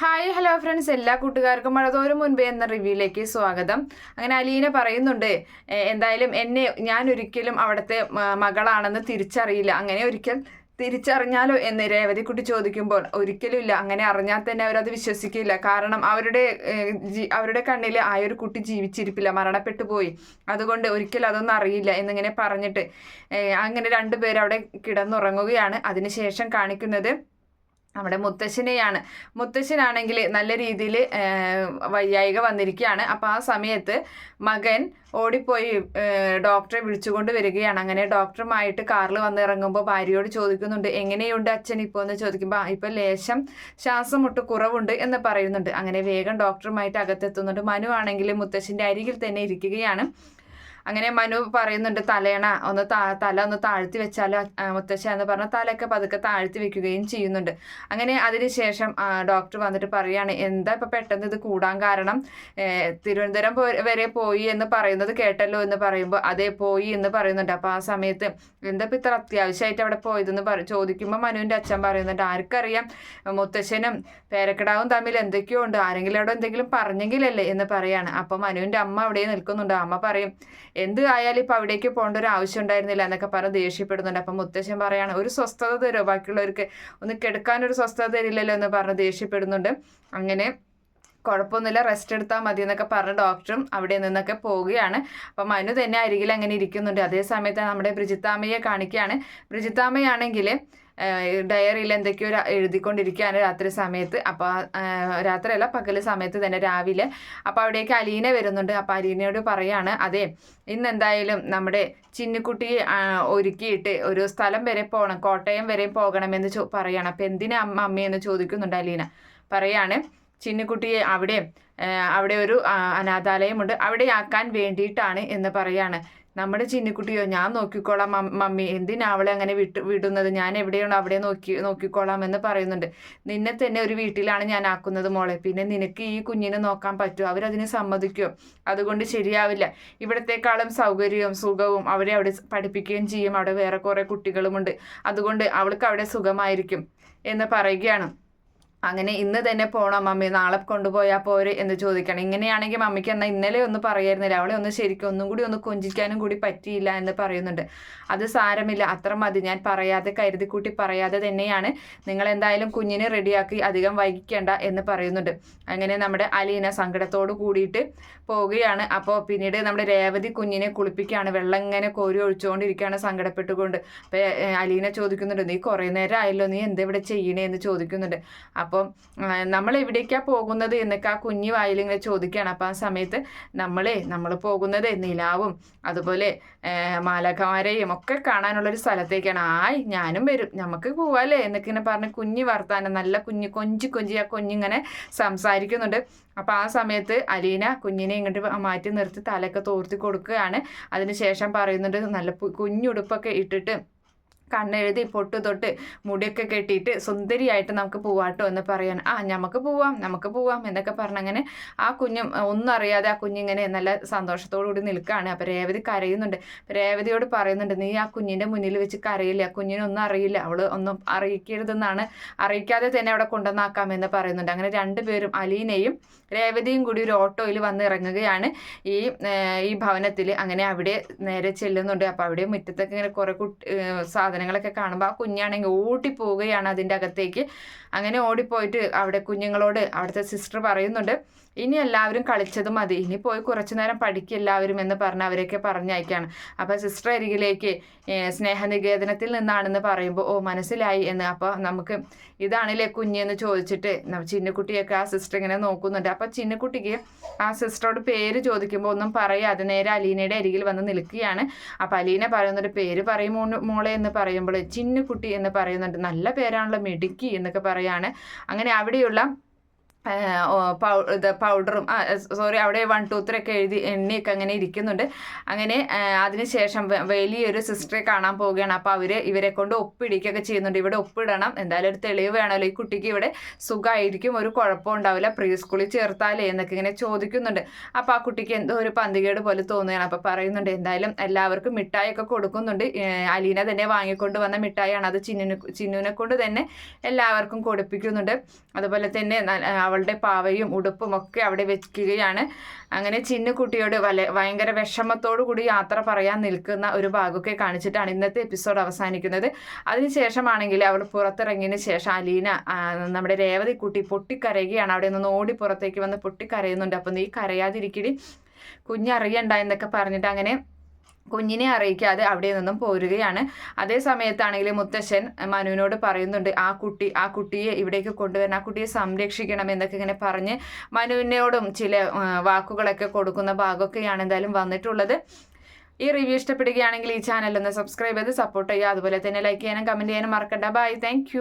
Hi hello friends എല്ലാ കൂട്ടുകാർക്കും മഴതോരും മുൻപേ എന്ന റിവ്യൂയിലേക്ക് സ്വാഗതം. അങ്ങനെ അലീന പറയുന്നുണ്ട് എന്തായാലും എന്നെ ഞാൻ ഒരിക്കലും അവിടുത്തെ മകളാണെന്ന് തിരിച്ചറിയില്ല. അങ്ങനെ ഒരിക്കൽ തിരിച്ചറിഞ്ഞാലോ എന്ന് രേവതിക്കുട്ടി ചോദിക്കുമ്പോൾ ഒരിക്കലും ഇല്ല. അങ്ങനെ അറിഞ്ഞാൽ തന്നെ അവരത് വിശ്വസിക്കില്ല. കാരണം അവരുടെ അവരുടെ കണ്ണിൽ ആ ഒരു കുട്ടി ജീവിച്ചിരിപ്പില്ല. മരണപ്പെട്ടു പോയി. അതുകൊണ്ട് ഒരിക്കലും അതൊന്നും അറിയില്ല. എന്നിങ്ങനെ പറഞ്ഞിട്ട് അങ്ങനെ രണ്ടുപേരും അവിടെ കിടന്നുറങ്ങുകയാണ്. അതിനുശേഷം കാണിക്കുന്നത് നമ്മുടെ മുത്തശ്ശനെയാണ്. മുത്തശ്ശനാണെങ്കിൽ നല്ല രീതിയിൽ വയ്യായിക വന്നിരിക്കുകയാണ്. അപ്പോൾ ആ സമയത്ത് മകൻ ഓടിപ്പോയി ഡോക്ടറെ വിളിച്ചുകൊണ്ട് വരികയാണ്. അങ്ങനെ ഡോക്ടറുമായിട്ട് കാറിൽ വന്നിറങ്ങുമ്പോൾ ഭാര്യയോട് ചോദിക്കുന്നുണ്ട് എങ്ങനെയുണ്ട് അച്ഛൻ ഇപ്പോൾ? എന്ന് ചോദിക്കുമ്പോൾ ഇപ്പം ലേശം ശ്വാസം മുട്ട് കുറവുണ്ട് എന്ന് പറയുന്നുണ്ട്. അങ്ങനെ വേഗം ഡോക്ടറുമായിട്ട് അകത്തെത്തുന്നുണ്ട്. മനു ആണെങ്കിൽ മുത്തശ്ശന്റെ അരികിൽ തന്നെ ഇരിക്കുകയാണ്. അങ്ങനെ മനു പറയുന്നുണ്ട് തലേണ ഒന്ന് തല ഒന്ന് താഴ്ത്തി വെച്ചാലോ മുത്തശ്ശ? എന്ന് പറഞ്ഞ തലയൊക്കെ പതുക്കെ താഴ്ത്തി വെക്കുകയും ചെയ്യുന്നുണ്ട്. അങ്ങനെ അതിനുശേഷം ഡോക്ടർ വന്നിട്ട് പറയാണ് എന്താ ഇപ്പം പെട്ടെന്ന് ഇത് കൂടാൻ കാരണം? തിരുവനന്തപുരം വരെ പോയി എന്ന് പറയുന്നത് കേട്ടല്ലോ എന്ന് പറയുമ്പോൾ അതേ പോയി എന്ന് പറയുന്നുണ്ട്. അപ്പോൾ ആ സമയത്ത് എന്താ ഇപ്പം ഇത്ര അത്യാവശ്യമായിട്ട് അവിടെ പോയതെന്ന് പറ ചോദിക്കുമ്പോൾ മനുവിന്റെ അച്ഛൻ പറയുന്നുണ്ട് ആർക്കറിയാം മുത്തശ്ശനും പേരക്കിടാവും തമ്മിൽ എന്തൊക്കെയോ ഉണ്ട്. ആരെങ്കിലും അവിടെ എന്തെങ്കിലും പറഞ്ഞെങ്കിലല്ലേ? എന്ന് പറയാണ്. അപ്പോൾ മനുവിന്റെ അമ്മ അവിടെ നിൽക്കുന്നുണ്ട്. അമ്മ പറയും എന്ത് ആയാലും ഇപ്പം അവിടേക്ക് പോകേണ്ട ഒരു ആവശ്യം ഉണ്ടായിരുന്നില്ല എന്നൊക്കെ പറഞ്ഞ് ദേഷ്യപ്പെടുന്നുണ്ട്. അപ്പം മുത്തശ്ശൻ പറയാണ് ഒരു സ്വസ്ഥത തരുമോ ബാക്കിയുള്ളവർക്ക് ഒന്ന് കിടക്കാനൊരു സ്വസ്ഥത തരില്ലല്ലോ എന്ന് പറഞ്ഞ് ദേഷ്യപ്പെടുന്നുണ്ട്. അങ്ങനെ കുഴപ്പമൊന്നുമില്ല റെസ്റ്റ് എടുത്താൽ മതി എന്നൊക്കെ പറഞ്ഞ ഡോക്ടറും അവിടെ നിന്നൊക്കെ പോവുകയാണ്. അപ്പം മനു തന്നെ അരികിൽ അങ്ങനെ ഇരിക്കുന്നുണ്ട്. അതേ സമയത്ത് നമ്മുടെ ബ്രിജിത്താമ്മയെ കാണിക്കുകയാണ്. ബ്രിജിത്താമ്മയാണെങ്കിൽ ഡയറിയിൽ എന്തൊക്കെയോ എഴുതിക്കൊണ്ടിരിക്കുകയാണ് രാത്രി സമയത്ത്. അപ്പോൾ രാത്രിയല്ല പകൽ സമയത്ത് തന്നെ രാവിലെ. അപ്പോൾ അവിടേക്ക് അലീന വരുന്നുണ്ട്. അപ്പോൾ അലീനയോട് പറയാണ് അതെ ഇന്ന് എന്തായാലും നമ്മുടെ ചിന്നുക്കുട്ടിയെ ഒരുക്കിയിട്ട് ഒരു സ്ഥലം വരെ പോകണം കോട്ടയം വരെ പോകണമെന്ന് ചോ പറയാണ്. അപ്പോൾ എന്തിനാ അമ്മ അമ്മയെന്ന് ചോദിക്കുന്നുണ്ട് അലീന. പറയാണ് ചിന്നുക്കുട്ടിയെ അവിടെ അവിടെ ഒരു അനാഥാലയമുണ്ട്. അവിടെയാക്കാൻ വേണ്ടിയിട്ടാണ് എന്ന് പറയാണ്. നമ്മുടെ ചിന്നിക്കുട്ടിയോ ഞാൻ നോക്കിക്കോളാം മമ്മി. എന്തിനാ അവളെ അങ്ങനെ വിട്ട് വിടുന്നത്? ഞാൻ എവിടെയാണോ അവിടെ നോക്കി നോക്കിക്കോളാം എന്ന് പറയുന്നുണ്ട്. നിന്നെ തന്നെ ഒരു വീട്ടിലാണ് ഞാൻ ആക്കുന്നത് മോളെ. പിന്നെ നിനക്ക് ഈ കുഞ്ഞിനെ നോക്കാൻ പറ്റുമോ? അവരതിന് സമ്മതിക്കുമോ അതുകൊണ്ട് ശരിയാവില്ല. ഇവിടത്തെക്കാളും സൗകര്യവും സുഖവും അവരെ അവിടെ പഠിപ്പിക്കുകയും ചെയ്യും. അവിടെ വേറെ കുറേ കുട്ടികളുമുണ്ട്. അതുകൊണ്ട് അവൾക്ക് അവിടെ സുഖമായിരിക്കും എന്ന് പറയുകയാണ്. അങ്ങനെ ഇന്ന് തന്നെ പോകണം മമ്മി നാളെ കൊണ്ടുപോയാൽ പോരെ എന്ന് ചോദിക്കണം. ഇങ്ങനെയാണെങ്കിൽ മമ്മിക്ക് എന്നാൽ ഇന്നലെ ഒന്ന് പറയായിരുന്നില്ല. അവളെ ഒന്ന് ശരിക്കും ഒന്നും കൂടി ഒന്ന് കൊഞ്ചിക്കാനും കൂടി പറ്റിയില്ല എന്ന് പറയുന്നുണ്ട്. അത് സാരമില്ല. അത്ര മതി. ഞാൻ പറയാതെ കരുതി കൂട്ടി പറയാതെ തന്നെയാണ് നിങ്ങൾ എന്തായാലും കുഞ്ഞിനെ റെഡിയാക്കി അധികം വൈകിക്കേണ്ട എന്ന് പറയുന്നുണ്ട്. അങ്ങനെ നമ്മുടെ അലീന സങ്കടത്തോട് കൂടിയിട്ട് പോവുകയാണ്. അപ്പോൾ പിന്നീട് നമ്മുടെ രേവതി കുഞ്ഞിനെ കുളിപ്പിക്കുകയാണ്. വെള്ളം ഇങ്ങനെ കോരി ഒഴിച്ചുകൊണ്ടിരിക്കുകയാണ് സങ്കടപ്പെട്ടുകൊണ്ട്. അപ്പോൾ അലീന ചോദിക്കുന്നുണ്ട് നീ കുറേ നേരം ആയല്ലോ. നീ എന്തെവിടെ ചെയ്യണേ? എന്ന് ചോദിക്കുന്നുണ്ട്. അപ്പം നമ്മൾ എവിടേക്കാണ് പോകുന്നത് എന്നൊക്കെ ആ കുഞ്ഞു വായിലിങ്ങനെ ചോദിക്കുകയാണ് അപ്പം ആ സമയത്ത് നമ്മളെ നമ്മൾ പോകുന്നത് നിലാവും അതുപോലെ മാലകമാരെയും ഒക്കെ കാണാനുള്ളൊരു സ്ഥലത്തേക്കാണ്. ആയി ഞാനും വരും നമുക്ക് പോവാല്ലേ എന്നൊക്കെ ഇങ്ങനെ പറഞ്ഞ് കുഞ്ഞു വർത്താനം നല്ല കുഞ്ഞ് കൊഞ്ചി കൊഞ്ചി ആ കുഞ്ഞിങ്ങനെ സംസാരിക്കുന്നുണ്ട്. അപ്പോൾ ആ സമയത്ത് അലീന കുഞ്ഞിനെ ഇങ്ങോട്ട് മാറ്റി നിർത്തി തലയൊക്കെ തോർത്തി കൊടുക്കുകയാണ്. അതിനുശേഷം പറയുന്നുണ്ട് നല്ല കുഞ്ഞുടുപ്പൊക്കെ ഇട്ടിട്ട് കണ്ണെഴുതി പൊട്ട് തൊട്ട് മുടിയൊക്കെ കെട്ടിയിട്ട് സുന്ദരിയായിട്ട് നമുക്ക് പോവാട്ടോ എന്ന് പറയാൻ. ആ നമുക്ക് പോവാം നമുക്ക് പോവാം എന്നൊക്കെ പറഞ്ഞങ്ങനെ ആ കുഞ്ഞും ഒന്നും അറിയാതെ ആ കുഞ്ഞിങ്ങനെ നല്ല സന്തോഷത്തോടു കൂടി നിൽക്കുകയാണ് അപ്പം രേവതി കരയുന്നുണ്ട്. രേവതിയോട് പറയുന്നുണ്ട് നീ ആ കുഞ്ഞിന്റെ മുന്നിൽ വെച്ച് കരയില്ല? കുഞ്ഞിനൊന്നും അറിയില്ല. അവൾ ഒന്നും അറിയിക്കരുതെന്നാണ്. അറിയിക്കാതെ തന്നെ അവിടെ കൊണ്ടുവന്നാക്കാമെന്ന് പറയുന്നുണ്ട്. അങ്ങനെ രണ്ടുപേരും അലീനയും രേവതിയും കൂടി ഒരു ഓട്ടോയിൽ വന്ന് ഇറങ്ങുകയാണ് ഈ ഈ ഭവനത്തിൽ അങ്ങനെ അവിടെ നേരെ ചെല്ലുന്നുണ്ട്. അപ്പോൾ അവിടെ മുറ്റത്തൊക്കെ ഇങ്ങനെ കുറേ കുട്ടി ഏഹ്, സാധനങ്ങളൊക്കെ കാണുമ്പോൾ ആ കുഞ്ഞാണെങ്കിൽ ഓടിപ്പോവുകയാണ് അതിന്റെ അകത്തേക്ക്. അങ്ങനെ ഓടിപ്പോയിട്ട് അവിടെ കുഞ്ഞുങ്ങളോട് അവിടുത്തെ സിസ്റ്റർ പറയുന്നുണ്ട് ഇനി എല്ലാവരും കളിച്ചത് മതി. ഇനി പോയി കുറച്ചു നേരം പഠിക്കുക എല്ലാവരും എന്ന് പറഞ്ഞ് അവരെയൊക്കെ പറഞ്ഞയക്കാണ്. അപ്പോൾ സിസ്റ്റർ അരികിലേക്ക് സ്നേഹനികേതനത്തിൽ നിന്നാണെന്ന് പറയുമ്പോൾ ഓ മനസ്സിലായി എന്ന്. അപ്പോൾ നമുക്ക് ഇതാണല്ലേ കുഞ്ഞെന്ന് ചോദിച്ചിട്ട് ചിന്നക്കുട്ടിയൊക്കെ ആ സിസ്റ്റർ ഇങ്ങനെ നോക്കുന്നുണ്ട്. അപ്പോൾ ചിന്നക്കുട്ടിക്ക് ആ സിസ്റ്ററോട് പേര് ചോദിക്കുമ്പോൾ ഒന്നും പറയാതെ നേരെ അലീനയുടെ അരികിൽ വന്ന് നിൽക്കുകയാണ്. അപ്പോൾ അലീന പറയുന്നൊരു പേര് പറയും മോളെ എന്ന് പറയുമ്പോൾ ചിന്നുകുട്ടി എന്ന് പറയുന്നുണ്ട്. നല്ല പേരാണല്ലോ മിടുക്കി എന്നൊക്കെ പറയാണ്. അങ്ങനെ അവിടെയുള്ള പൗഡറും സോറി അവിടെ വൺ ടു ത്രീ ഒക്കെ എഴുതി എണ്ണയൊക്കെ അങ്ങനെ ഇരിക്കുന്നുണ്ട്. അങ്ങനെ അതിനുശേഷം വലിയൊരു സിസ്റ്ററെ കാണാൻ പോവുകയാണ്. അപ്പോൾ അവർ ഇവരെ കൊണ്ട് ഒപ്പിടിക്കുകയൊക്കെ ചെയ്യുന്നുണ്ട്. ഇവിടെ ഒപ്പിടണം. എന്തായാലും ഒരു തെളിവ് വേണമല്ലോ. ഈ കുട്ടിക്ക് ഇവിടെ സുഖമായിരിക്കും. ഒരു കുഴപ്പം ഉണ്ടാവില്ല. പ്രീ സ്കൂളിൽ ചേർത്താലേ എന്നൊക്കെ ഇങ്ങനെ ചോദിക്കുന്നുണ്ട്. അപ്പോൾ ആ കുട്ടിക്ക് എന്തോ ഒരു പന്തികേട് പോലെ തോന്നുകയാണ്. അപ്പോൾ പറയുന്നുണ്ട് എന്തായാലും എല്ലാവർക്കും മിഠായിയൊക്കെ കൊടുക്കുന്നുണ്ട്. അലീന തന്നെ വാങ്ങിക്കൊണ്ട് വന്ന മിഠായിയാണ്. അത് ചിന്നുനെ ചിന്നുവിനെ കൊണ്ട് തന്നെ എല്ലാവർക്കും കൊടുപ്പിക്കുന്നുണ്ട്. അതുപോലെ തന്നെ അവളുടെ പാവയും ഉടുപ്പും ഒക്കെ അവിടെ വെക്കുകയാണ്. അങ്ങനെ ചിന്നുകുട്ടിയോട് വല ഭയങ്കര വിഷമത്തോടു കൂടി യാത്ര പറയാൻ നിൽക്കുന്ന ഒരു ഭാഗമൊക്കെ കാണിച്ചിട്ടാണ് ഇന്നത്തെ എപ്പിസോഡ് അവസാനിക്കുന്നത്. അതിനുശേഷമാണെങ്കിൽ അവൾ പുറത്തിറങ്ങിയതിന് ശേഷം അലീന നമ്മുടെ രേവതി കുട്ടി പൊട്ടിക്കരയുകയാണ്. അവിടെ നിന്ന് ഓടി പുറത്തേക്ക് വന്ന് പൊട്ടിക്കരയുന്നുണ്ട്. അപ്പം നീ കരയാതിരിക്കടി. കുഞ്ഞറിയണ്ട എന്നൊക്കെ പറഞ്ഞിട്ട് അങ്ങനെ കുഞ്ഞിനെ അറിയിക്കാതെ അവിടെ നിന്നും പോരുകയാണ്. അതേ സമയത്താണെങ്കിൽ മുത്തശ്ശൻ മനുവിനോട് പറയുന്നുണ്ട് ആ കുട്ടി ആ കുട്ടിയെ ഇവിടേക്ക് കൊണ്ടുവരണം ആ കുട്ടിയെ സംരക്ഷിക്കണം എന്നൊക്കെ ഇങ്ങനെ പറഞ്ഞ് മനുവിനോടും ചില വാക്കുകളൊക്കെ കൊടുക്കുന്ന ഭാഗമൊക്കെയാണ് എന്തായാലും വന്നിട്ടുള്ളത്. ഈ റിവ്യൂ ഇഷ്ടപ്പെടുകയാണെങ്കിൽ ഈ ചാനൽ ഒന്ന് സബ്സ്ക്രൈബ് ചെയ്ത് സപ്പോർട്ട് ചെയ്യുക. അതുപോലെ തന്നെ ലൈക്ക് ചെയ്യാനും കമന്റ് ചെയ്യാനും മറക്കണ്ട. ബൈ. താങ്ക്